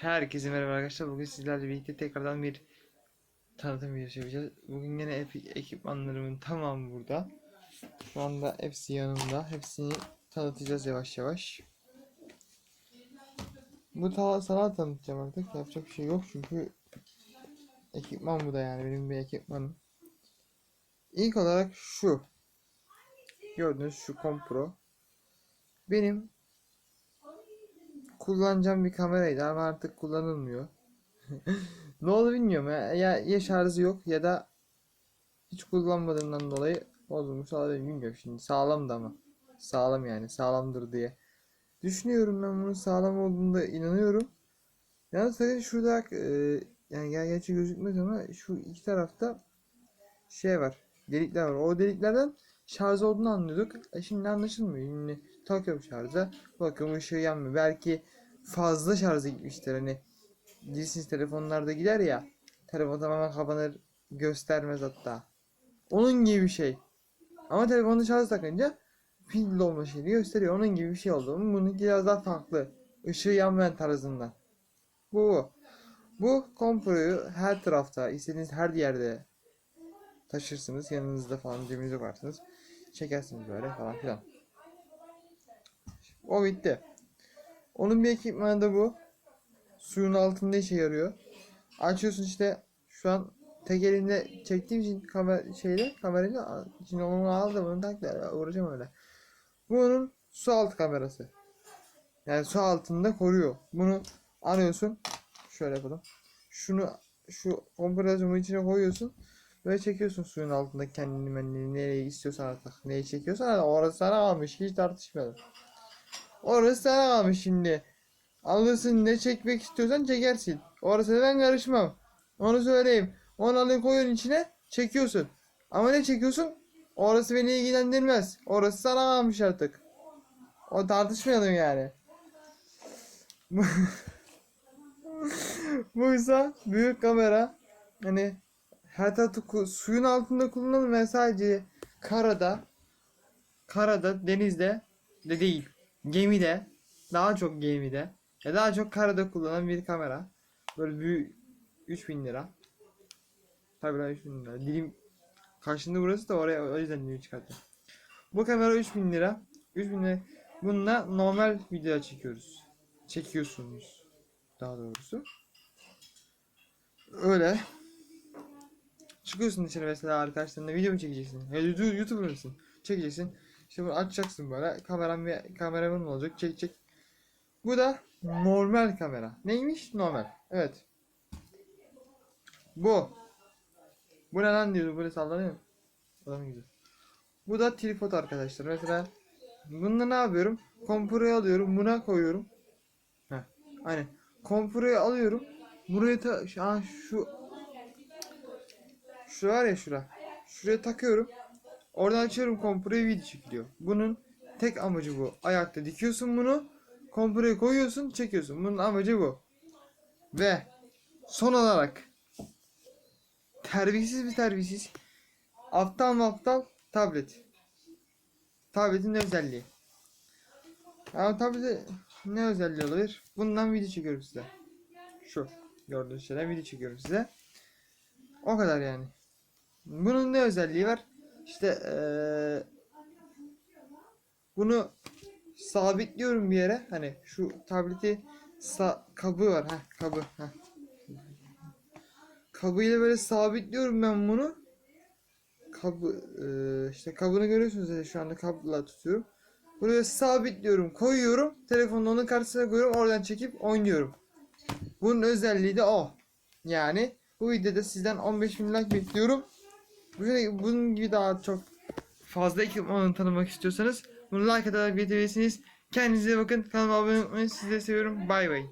Herkese merhaba arkadaşlar. Bugün sizlerle birlikte tekrardan bir tanıtım videosu yapacağız. Bugün yine ekipmanlarımın tamamı burada. Şu anda hepsi yanımda. Hepsini tanıtacağız yavaş yavaş. Bu ta sana tanıtacağım artık. Yapacak bir şey yok çünkü ekipman bu da yani benim bir ekipmanım. İlk olarak şu. Gördüğünüz şu Compro. Benim kullanacağım bir kameraydı ama artık kullanılmıyor. ne oldu bilmiyorum ya. ya. Ya şarjı yok ya da hiç kullanmadığından dolayı bozulmuş olabilir bilmiyorum şimdi. Sağlam da ama. Sağlam yani sağlamdır diye. Düşünüyorum ben bunun sağlam olduğunda inanıyorum. Yalnız tabii şurada e, yani ger- gerçi gözükmez ama şu iki tarafta şey var. Delikler var. O deliklerden şarj olduğunu anlıyorduk. E şimdi anlaşılmıyor. Şimdi takıyorum şarja. Bakın ışığı yanmıyor. Belki fazla şarja gitmiştir. Hani bilirsiniz telefonlarda gider ya. Telefon tamamen kapanır. Göstermez hatta. Onun gibi bir şey. Ama telefonu şarj takınca pil dolma şeyini gösteriyor. Onun gibi bir şey oldu. Bununki biraz daha farklı. Işığı yanmayan tarzında. Bu. Bu komproyu her tarafta, istediğiniz her yerde taşırsınız. Yanınızda falan cebinize koyarsınız. Çekersiniz böyle falan filan. O bitti. Onun bir ekipmanı da bu. Suyun altında işe yarıyor. Açıyorsun işte şu an tek elimle çektiğim için kamera şeyle kamerayla şimdi onu aldım onu takla uğraşamam öyle. Bu onun su altı kamerası. Yani su altında koruyor. Bunu alıyorsun. Şöyle yapalım. Şunu şu kompresyonun içine koyuyorsun. Böyle çekiyorsun suyun altında kendini kendini nereye istiyorsan artık. Neyi çekiyorsan orası sana kalmış. Hiç tartışmayalım. Orası sana kalmış şimdi. Alırsın ne çekmek istiyorsan çekersin. Orası ben karışmam. Onu söyleyeyim. Onu alın koyun içine çekiyorsun. Ama ne çekiyorsun? Orası beni ilgilendirmez. Orası sana kalmış artık. O tartışmayalım yani. Buysa büyük kamera. Hani her tarafı suyun altında kullanılır ve sadece karada karada denizde de değil gemide daha çok gemide ya daha çok karada kullanılan bir kamera. Böyle büyük 3000 lira. Tabii lan 3000 lira. Dilim karşında burası da oraya o yüzden dilim çıkarttım bu kamera 3000 lira. 3000 lira. Bununla normal video çekiyoruz. Çekiyorsunuz daha doğrusu. Öyle. Çıkıyorsun dışarı mesela arkadaşlarınla. Video mu çekeceksin? Ya YouTube- YouTuber mısın? Çekeceksin işte bunu açacaksın böyle. Kameram ve kameraman olacak. Çekecek. Bu da normal kamera. Neymiş? Normal. Evet. Bu. Bu ne lan diyordu. Böyle sallanıyor. Adam gibi. Bu da tripod arkadaşlar. Mesela bunda ne yapıyorum? Kompuroyu alıyorum. Buna koyuyorum. Heh. Aynen. Kompuroyu alıyorum. Buraya ta şu, şu şu var ya şura. Şuraya takıyorum. Oradan açıyorum kompuroyu video çekiliyor. Bunun tek amacı bu. Ayakta dikiyorsun bunu. Kompuroyu koyuyorsun çekiyorsun. Bunun amacı bu. Ve son olarak terbiyesiz bir terbiyesiz aptal mı aptal tablet. Tabletin ne özelliği? Ya tablete ne özelliği olabilir? Bundan video çekiyorum size. Şu gördüğünüz şeyden video çekiyorum size. O kadar yani. Bunun ne özelliği var? İşte eee, bunu sabitliyorum bir yere. Hani şu tableti sa kabı var. ha kabı. Heh. Kabıyla böyle sabitliyorum ben bunu. Kabı eee, işte kabını görüyorsunuz ya şu anda kabla tutuyorum. Buraya sabitliyorum, koyuyorum. Telefonu onun karşısına koyuyorum. Oradan çekip oynuyorum. Bunun özelliği de o. Yani bu videoda sizden 15 bin like bekliyorum. Bunun gibi daha çok fazla ekipmanı tanımak istiyorsanız bunu like atarak videoyu Kendinize bakın. Kanalıma abone olmayı sizi de seviyorum. Bay bay.